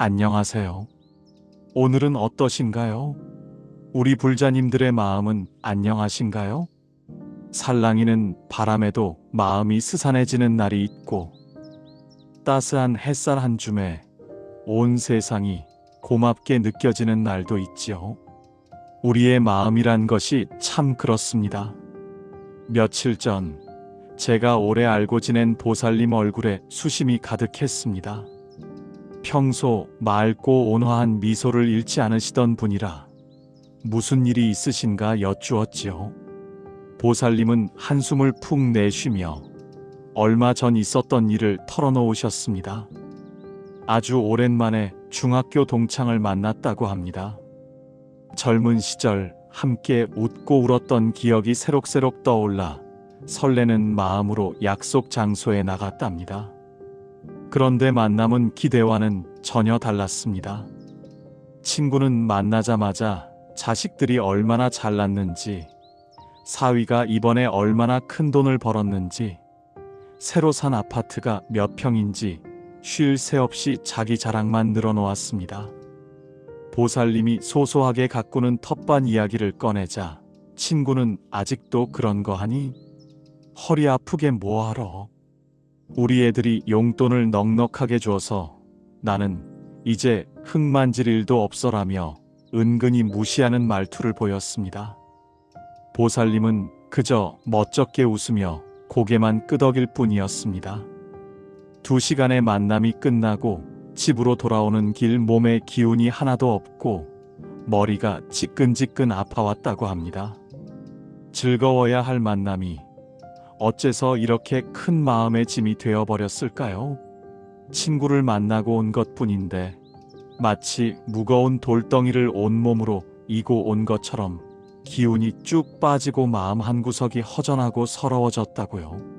안녕하세요. 오늘은 어떠신가요? 우리 불자님들의 마음은 안녕하신가요? 살랑이는 바람에도 마음이 스산해지는 날이 있고 따스한 햇살 한 줌에 온 세상이 고맙게 느껴지는 날도 있지요. 우리의 마음이란 것이 참 그렇습니다. 며칠 전 제가 오래 알고 지낸 보살님 얼굴에 수심이 가득했습니다. 평소 맑고 온화한 미소를 잃지 않으시던 분이라 무슨 일이 있으신가 여쭈었지요. 보살님은 한숨을 푹 내쉬며 얼마 전 있었던 일을 털어놓으셨습니다. 아주 오랜만에 중학교 동창을 만났다고 합니다. 젊은 시절 함께 웃고 울었던 기억이 새록새록 떠올라 설레는 마음으로 약속 장소에 나갔답니다. 그런데 만남은 기대와는 전혀 달랐습니다. 친구는 만나자마자 자식들이 얼마나 잘났는지, 사위가 이번에 얼마나 큰 돈을 벌었는지, 새로 산 아파트가 몇 평인지 쉴 새 없이 자기 자랑만 늘어놓았습니다. 보살님이 소소하게 가꾸는 텃밭 이야기를 꺼내자 친구는 아직도 그런 거 하니? 허리 아프게 뭐하러? 우리 애들이 용돈을 넉넉하게 줘서 나는 이제 흙 만질 일도 없어라며 은근히 무시하는 말투를 보였습니다. 보살님은 그저 멋쩍게 웃으며 고개만 끄덕일 뿐이었습니다. 두 시간의 만남이 끝나고 집으로 돌아오는 길 몸에 기운이 하나도 없고 머리가 지끈지끈 아파왔다고 합니다. 즐거워야 할 만남이 어째서 이렇게 큰 마음의 짐이 되어버렸을까요? 친구를 만나고 온 것 뿐인데 마치 무거운 돌덩이를 온몸으로 이고 온 것처럼 기운이 쭉 빠지고 마음 한구석이 허전하고 서러워졌다고요.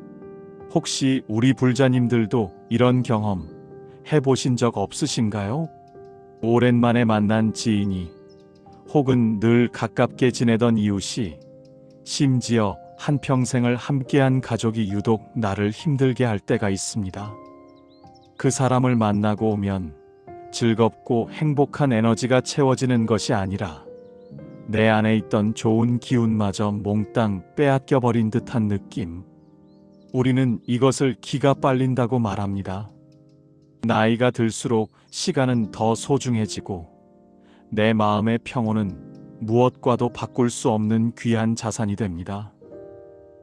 혹시 우리 불자님들도 이런 경험 해보신 적 없으신가요? 오랜만에 만난 지인이 혹은 늘 가깝게 지내던 이웃이 심지어 한평생을 함께한 가족이 유독 나를 힘들게 할 때가 있습니다. 그 사람을 만나고 오면 즐겁고 행복한 에너지가 채워지는 것이 아니라 내 안에 있던 좋은 기운마저 몽땅 빼앗겨 버린 듯한 느낌. 우리는 이것을 기가 빨린다고 말합니다. 나이가 들수록 시간은 더 소중해지고 내 마음의 평온은 무엇과도 바꿀 수 없는 귀한 자산이 됩니다.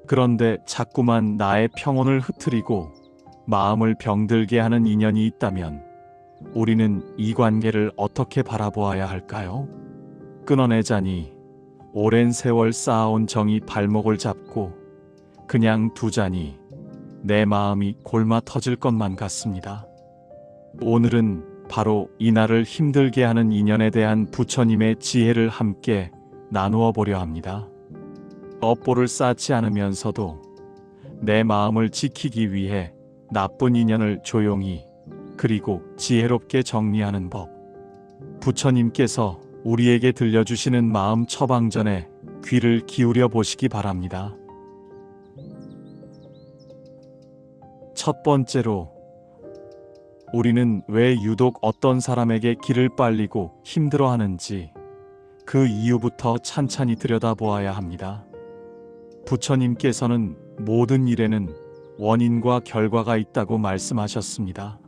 그런데 자꾸만 나의 평온을 흐트리고 마음을 병들게 하는 인연이 있다면 우리는 이 관계를 어떻게 바라보아야 할까요? 끊어내자니 오랜 세월 쌓아온 정이 발목을 잡고 그냥 두자니 내 마음이 골마 터질 것만 같습니다. 오늘은 바로 이날을 힘들게 하는 인연에 대한 부처님의 지혜를 함께 나누어 보려 합니다. 업보를 쌓지 않으면서도 내 마음을 지키기 위해 나쁜 인연을 조용히 그리고 지혜롭게 정리하는 법. 부처님께서 우리에게 들려주시는 마음 처방전에 귀를 기울여 보시기 바랍니다. 첫 번째로 우리는 왜 유독 어떤 사람에게 길을 빨리고 힘들어 하는지 그 이유부터 찬찬히 들여다보아야 합니다. 부처님께서는 모든 일에는 원인과 결과가 있다고 말씀하셨습니다.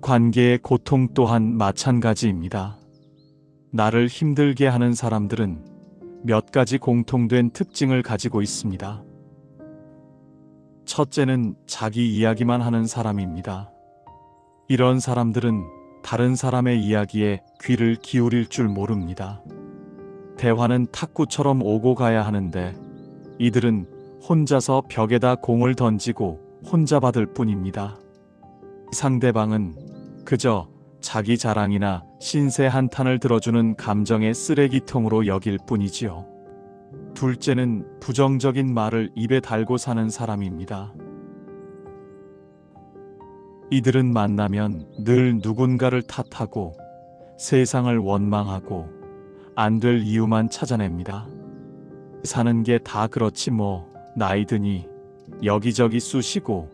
관계의 고통 또한 마찬가지입니다. 나를 힘들게 하는 사람들은 몇 가지 공통된 특징을 가지고 있습니다. 첫째는 자기 이야기만 하는 사람입니다. 이런 사람들은 다른 사람의 이야기에 귀를 기울일 줄 모릅니다. 대화는 탁구처럼 오고 가야 하는데 이들은 혼자서 벽에다 공을 던지고 혼자 받을 뿐입니다. 상대방은 그저 자기 자랑이나 신세 한탄을 들어주는 감정의 쓰레기통으로 여길 뿐이지요. 둘째는 부정적인 말을 입에 달고 사는 사람입니다. 이들은 만나면 늘 누군가를 탓하고 세상을 원망하고 안 될 이유만 찾아냅니다. 사는 게 다 그렇지 뭐 나이 드니 여기저기 쑤시고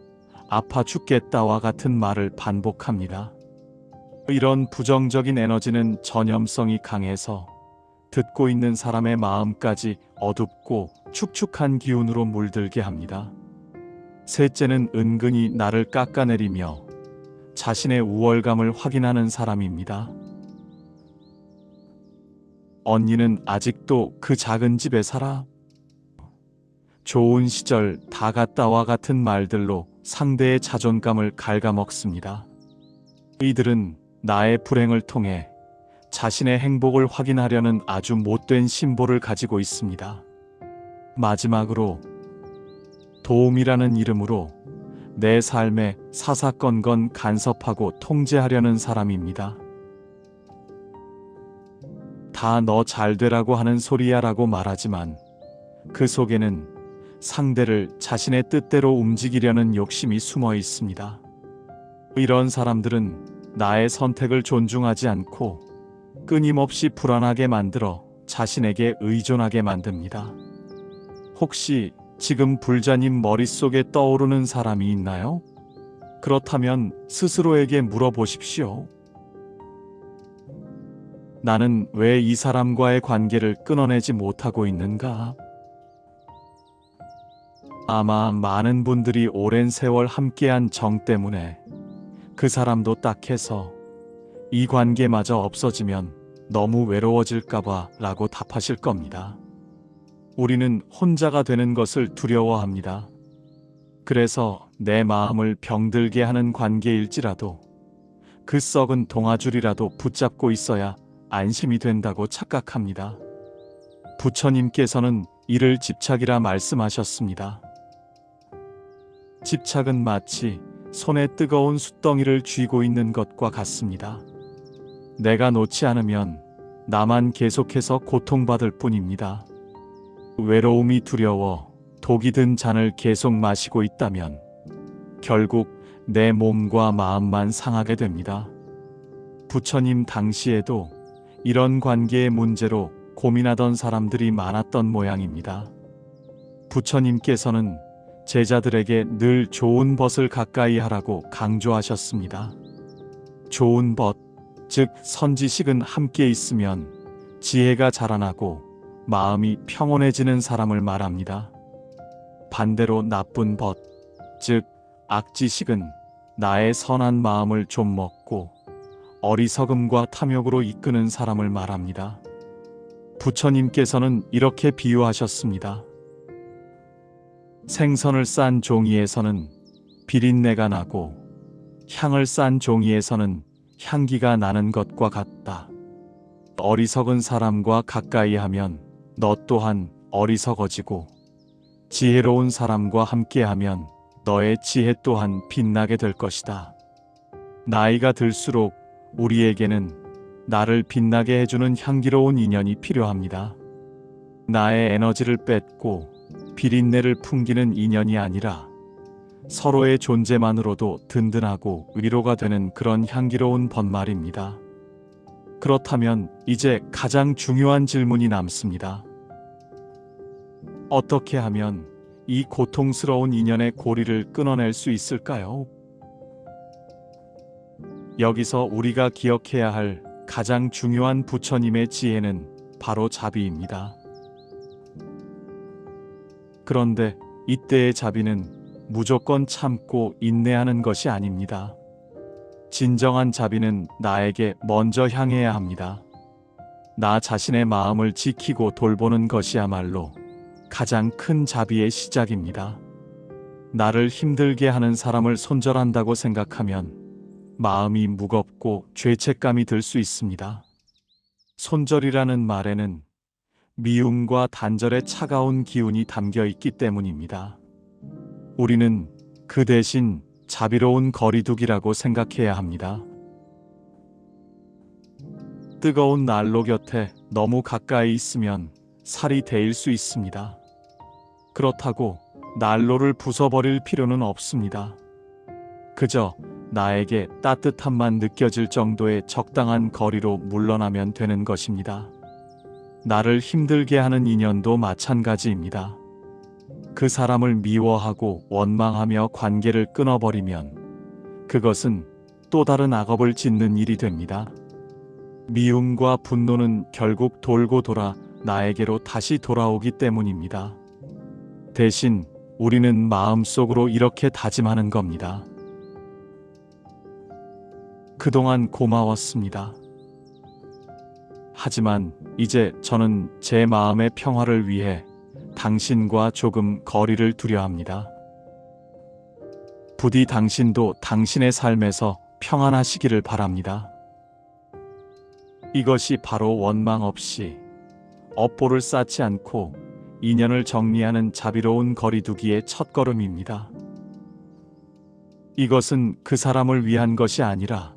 아파 죽겠다와 같은 말을 반복합니다. 이런 부정적인 에너지는 전염성이 강해서 듣고 있는 사람의 마음까지 어둡고 축축한 기운으로 물들게 합니다. 셋째는 은근히 나를 깎아내리며 자신의 우월감을 확인하는 사람입니다. 언니는 아직도 그 작은 집에 살아? 좋은 시절 다 갔다와 같은 말들로 상대의 자존감을 갉아먹습니다. 이들은 나의 불행을 통해 자신의 행복을 확인하려는 아주 못된 심보를 가지고 있습니다. 마지막으로 도움이라는 이름으로 내 삶에 사사건건 간섭하고 통제하려는 사람입니다. 다 너 잘 되라고 하는 소리야 라고 말하지만 그 속에는 상대를 자신의 뜻대로 움직이려는 욕심이 숨어 있습니다. 이런 사람들은 나의 선택을 존중하지 않고 끊임없이 불안하게 만들어 자신에게 의존하게 만듭니다. 혹시 지금 불자님 머릿속에 떠오르는 사람이 있나요? 그렇다면 스스로에게 물어보십시오. 나는 왜 이 사람과의 관계를 끊어내지 못하고 있는가? 아마 많은 분들이 오랜 세월 함께한 정 때문에 그 사람도 딱해서 이 관계마저 없어지면 너무 외로워질까봐 라고 답하실 겁니다. 우리는 혼자가 되는 것을 두려워합니다. 그래서 내 마음을 병들게 하는 관계일지라도 그 썩은 동아줄이라도 붙잡고 있어야 안심이 된다고 착각합니다. 부처님께서는 이를 집착이라 말씀하셨습니다. 집착은 마치 손에 뜨거운 숯덩이를 쥐고 있는 것과 같습니다. 내가 놓지 않으면 나만 계속해서 고통받을 뿐입니다. 외로움이 두려워 독이 든 잔을 계속 마시고 있다면 결국 내 몸과 마음만 상하게 됩니다. 부처님 당시에도 이런 관계의 문제로 고민하던 사람들이 많았던 모양입니다. 부처님께서는 제자들에게 늘 좋은 벗을 가까이 하라고 강조하셨습니다. 좋은 벗, 즉 선지식은 함께 있으면 지혜가 자라나고 마음이 평온해지는 사람을 말합니다. 반대로 나쁜 벗, 즉 악지식은 나의 선한 마음을 좀 먹고 어리석음과 탐욕으로 이끄는 사람을 말합니다. 부처님께서는 이렇게 비유하셨습니다. 생선을 싼 종이에서는 비린내가 나고 향을 싼 종이에서는 향기가 나는 것과 같다. 어리석은 사람과 가까이 하면 너 또한 어리석어지고 지혜로운 사람과 함께하면 너의 지혜 또한 빛나게 될 것이다. 나이가 들수록 우리에게는 나를 빛나게 해주는 향기로운 인연이 필요합니다. 나의 에너지를 뺏고 비린내를 풍기는 인연이 아니라 서로의 존재만으로도 든든하고 위로가 되는 그런 향기로운 번말입니다. 그렇다면 이제 가장 중요한 질문이 남습니다. 어떻게 하면 이 고통스러운 인연의 고리를 끊어낼 수 있을까요? 여기서 우리가 기억해야 할 가장 중요한 부처님의 지혜는 바로 자비입니다. 그런데 이때의 자비는 무조건 참고 인내하는 것이 아닙니다. 진정한 자비는 나에게 먼저 향해야 합니다. 나 자신의 마음을 지키고 돌보는 것이야말로 가장 큰 자비의 시작입니다. 나를 힘들게 하는 사람을 손절한다고 생각하면 마음이 무겁고 죄책감이 들 수 있습니다. 손절이라는 말에는 미움과 단절의 차가운 기운이 담겨 있기 때문입니다. 우리는 그 대신 자비로운 거리두기라고 생각해야 합니다. 뜨거운 난로 곁에 너무 가까이 있으면 살이 데일 수 있습니다. 그렇다고 난로를 부숴버릴 필요는 없습니다. 그저 나에게 따뜻함만 느껴질 정도의 적당한 거리로 물러나면 되는 것입니다. 나를 힘들게 하는 인연도 마찬가지입니다. 그 사람을 미워하고 원망하며 관계를 끊어버리면 그것은 또 다른 악업을 짓는 일이 됩니다. 미움과 분노는 결국 돌고 돌아 나에게로 다시 돌아오기 때문입니다. 대신 우리는 마음속으로 이렇게 다짐하는 겁니다. 그동안 고마웠습니다. 하지만 이제 저는 제 마음의 평화를 위해 당신과 조금 거리를 두려 합니다. 부디 당신도 당신의 삶에서 평안하시기를 바랍니다. 이것이 바로 원망 없이 업보를 쌓지 않고 인연을 정리하는 자비로운 거리두기의 첫걸음입니다. 이것은 그 사람을 위한 것이 아니라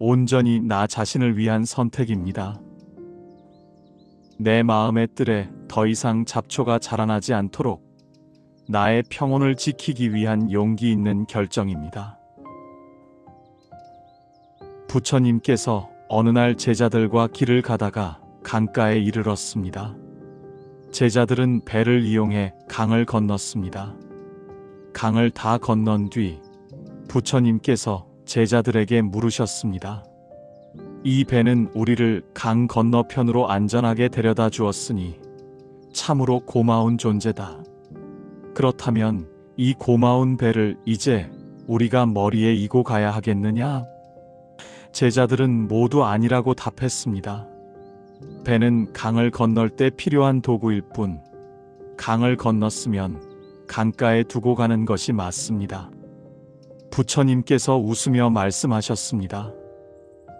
온전히 나 자신을 위한 선택입니다. 내 마음의 뜰에 더 이상 잡초가 자라나지 않도록 나의 평온을 지키기 위한 용기 있는 결정입니다. 부처님께서 어느 날 제자들과 길을 가다가 강가에 이르렀습니다. 제자들은 배를 이용해 강을 건넜습니다. 강을 다 건넌 뒤 부처님께서 제자들에게 물으셨습니다. 이 배는 우리를 강 건너편으로 안전하게 데려다 주었으니 참으로 고마운 존재다. 그렇다면 이 고마운 배를 이제 우리가 머리에 이고 가야 하겠느냐? 제자들은 모두 아니라고 답했습니다. 배는 강을 건널 때 필요한 도구일 뿐 강을 건넜으면 강가에 두고 가는 것이 맞습니다. 부처님께서 웃으며 말씀하셨습니다.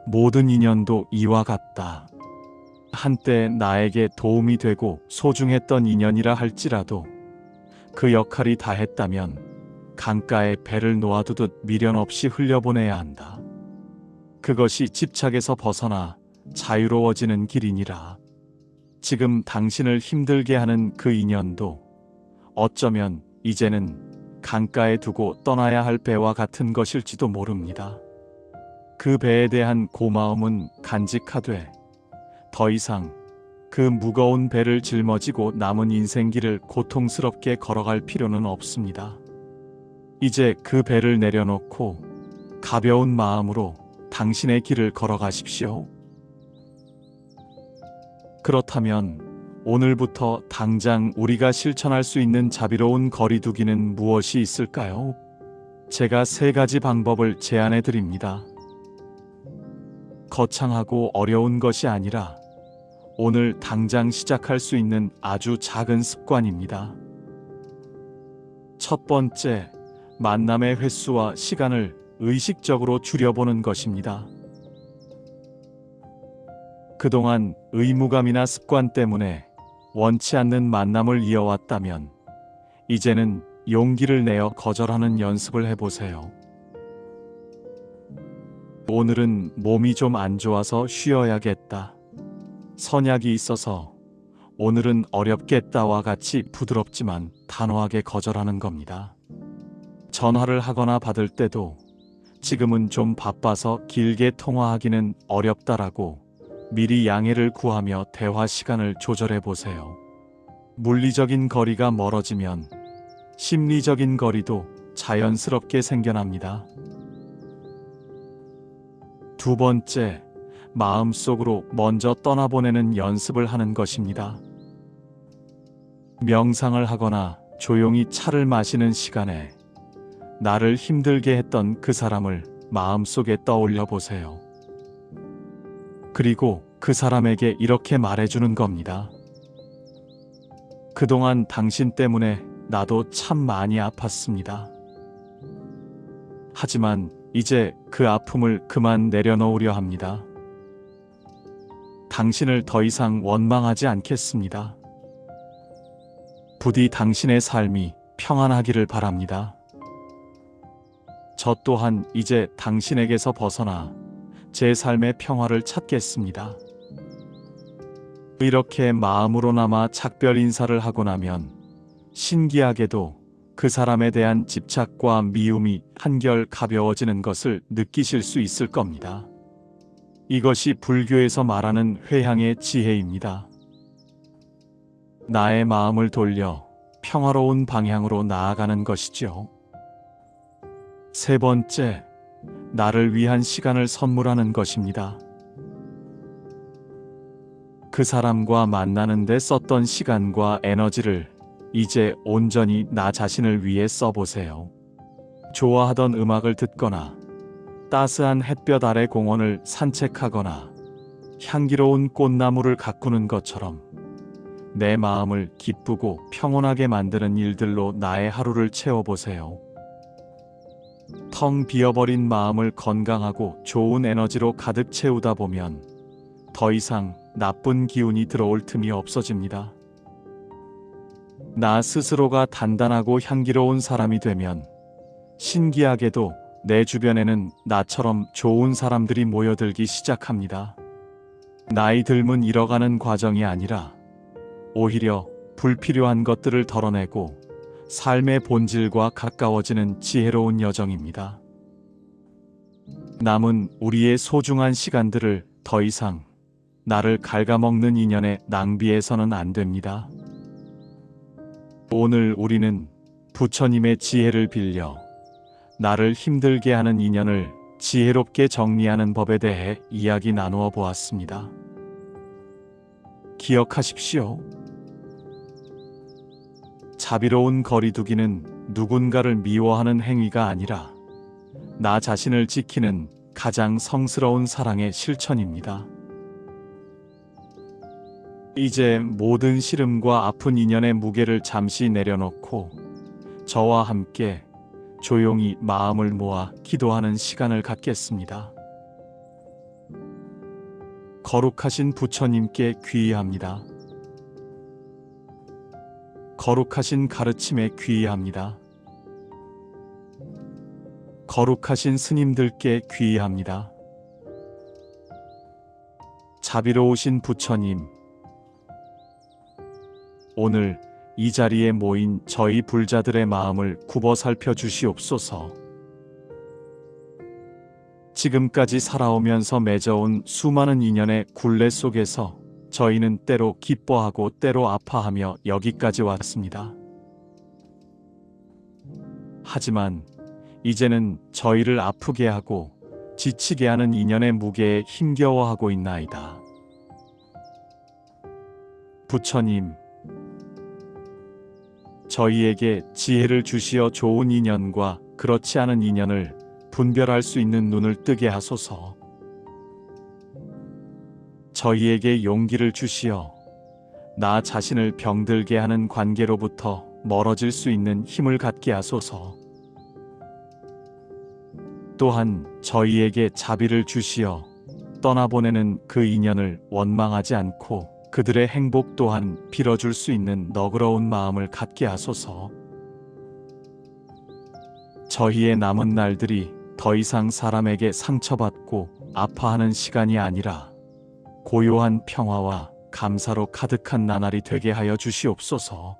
모든 인연도 이와 같다. 한때 나에게 도움이 되고 소중했던 인연이라 할지라도 그 역할이 다했다면 강가에 배를 놓아두듯 미련 없이 흘려보내야 한다. 그것이 집착에서 벗어나 자유로워지는 길이니라. 지금 당신을 힘들게 하는 그 인연도 어쩌면 이제는 강가에 두고 떠나야 할 배와 같은 것일지도 모릅니다. 그 배에 대한 고마움은 간직하되 더 이상 그 무거운 배를 짊어지고 남은 인생길을 고통스럽게 걸어갈 필요는 없습니다. 이제 그 배를 내려놓고 가벼운 마음으로 당신의 길을 걸어가십시오. 그렇다면 오늘부터 당장 우리가 실천할 수 있는 자비로운 거리두기는 무엇이 있을까요? 제가 세 가지 방법을 제안해 드립니다. 거창하고 어려운 것이 아니라 오늘 당장 시작할 수 있는 아주 작은 습관입니다. 첫 번째, 만남의 횟수와 시간을 의식적으로 줄여보는 것입니다. 그동안 의무감이나 습관 때문에 원치 않는 만남을 이어왔다면 이제는 용기를 내어 거절하는 연습을 해보세요. 오늘은 몸이 좀 안 좋아서 쉬어야겠다. 선약이 있어서 오늘은 어렵겠다와 같이 부드럽지만 단호하게 거절하는 겁니다. 전화를 하거나 받을 때도 지금은 좀 바빠서 길게 통화하기는 어렵다라고 미리 양해를 구하며 대화 시간을 조절해 보세요. 물리적인 거리가 멀어지면 심리적인 거리도 자연스럽게 생겨납니다. 두 번째, 마음속으로 먼저 떠나보내는 연습을 하는 것입니다. 명상을 하거나 조용히 차를 마시는 시간에 나를 힘들게 했던 그 사람을 마음속에 떠올려 보세요. 그리고 그 사람에게 이렇게 말해주는 겁니다. 그동안 당신 때문에 나도 참 많이 아팠습니다. 하지만 이제 그 아픔을 그만 내려놓으려 합니다. 당신을 더 이상 원망하지 않겠습니다. 부디 당신의 삶이 평안하기를 바랍니다. 저 또한 이제 당신에게서 벗어나 제 삶의 평화를 찾겠습니다. 이렇게 마음으로나마 작별 인사를 하고 나면 신기하게도 그 사람에 대한 집착과 미움이 한결 가벼워지는 것을 느끼실 수 있을 겁니다. 이것이 불교에서 말하는 회향의 지혜입니다. 나의 마음을 돌려 평화로운 방향으로 나아가는 것이죠. 세 번째, 나를 위한 시간을 선물하는 것입니다. 그 사람과 만나는 데 썼던 시간과 에너지를 이제 온전히 나 자신을 위해 써보세요. 좋아하던 음악을 듣거나 따스한 햇볕 아래 공원을 산책하거나 향기로운 꽃나무를 가꾸는 것처럼 내 마음을 기쁘고 평온하게 만드는 일들로 나의 하루를 채워보세요. 텅 비어버린 마음을 건강하고 좋은 에너지로 가득 채우다 보면 더 이상 나쁜 기운이 들어올 틈이 없어집니다. 나 스스로가 단단하고 향기로운 사람이 되면 신기하게도 내 주변에는 나처럼 좋은 사람들이 모여들기 시작합니다. 나이 들면 잃어가는 과정이 아니라 오히려 불필요한 것들을 덜어내고 삶의 본질과 가까워지는 지혜로운 여정입니다. 남은 우리의 소중한 시간들을 더 이상 나를 갉아먹는 인연에 낭비해서는 안 됩니다. 오늘 우리는 부처님의 지혜를 빌려 나를 힘들게 하는 인연을 지혜롭게 정리하는 법에 대해 이야기 나누어 보았습니다. 기억하십시오. 자비로운 거리두기는 누군가를 미워하는 행위가 아니라 나 자신을 지키는 가장 성스러운 사랑의 실천입니다. 이제 모든 시름과 아픈 인연의 무게를 잠시 내려놓고 저와 함께 조용히 마음을 모아 기도하는 시간을 갖겠습니다. 거룩하신 부처님께 귀의합니다. 거룩하신 가르침에 귀의합니다. 거룩하신 스님들께 귀의합니다. 자비로우신 부처님, 오늘 이 자리에 모인 저희 불자들의 마음을 굽어 살펴 주시옵소서. 지금까지 살아오면서 맺어온 수많은 인연의 굴레 속에서 저희는 때로 기뻐하고 때로 아파하며 여기까지 왔습니다. 하지만 이제는 저희를 아프게 하고 지치게 하는 인연의 무게에 힘겨워하고 있나이다. 부처님, 저희에게 지혜를 주시어 좋은 인연과 그렇지 않은 인연을 분별할 수 있는 눈을 뜨게 하소서. 저희에게 용기를 주시어 나 자신을 병들게 하는 관계로부터 멀어질 수 있는 힘을 갖게 하소서. 또한 저희에게 자비를 주시어 떠나보내는 그 인연을 원망하지 않고 그들의 행복 또한 빌어줄 수 있는 너그러운 마음을 갖게 하소서. 저희의 남은 날들이 더 이상 사람에게 상처받고 아파하는 시간이 아니라 고요한 평화와 감사로 가득한 나날이 되게 하여 주시옵소서.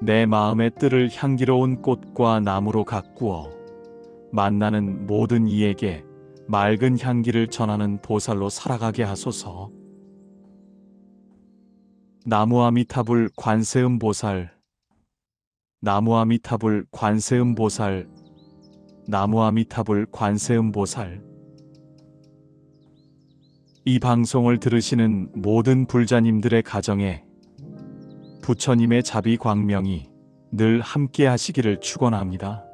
내 마음의 뜰을 향기로운 꽃과 나무로 가꾸어 만나는 모든 이에게 맑은 향기를 전하는 보살로 살아가게 하소서. 나무아미타불 관세음 보살 나무아미타불 관세음 보살 나무아미타불 관세음 보살 이 방송을 들으시는 모든 불자님들의 가정에 부처님의 자비 광명이 늘 함께 하시기를 축원합니다.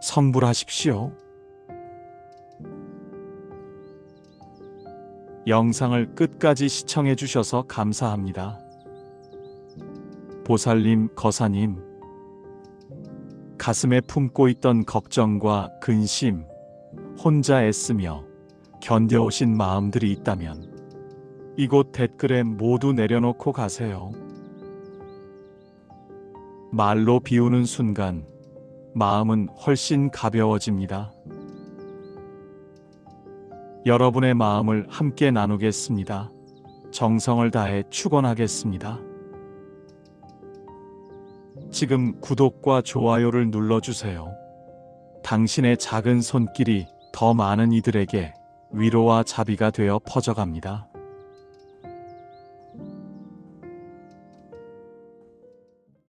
성불하십시오. 영상을 끝까지 시청해 주셔서 감사합니다. 보살님, 거사님, 가슴에 품고 있던 걱정과 근심, 혼자 애쓰며 견뎌오신 마음들이 있다면 이곳 댓글에 모두 내려놓고 가세요. 말로 비우는 순간 마음은 훨씬 가벼워집니다. 여러분의 마음을 함께 나누겠습니다. 정성을 다해 축원하겠습니다. 지금 구독과 좋아요를 눌러주세요. 당신의 작은 손길이 더 많은 이들에게 위로와 자비가 되어 퍼져갑니다.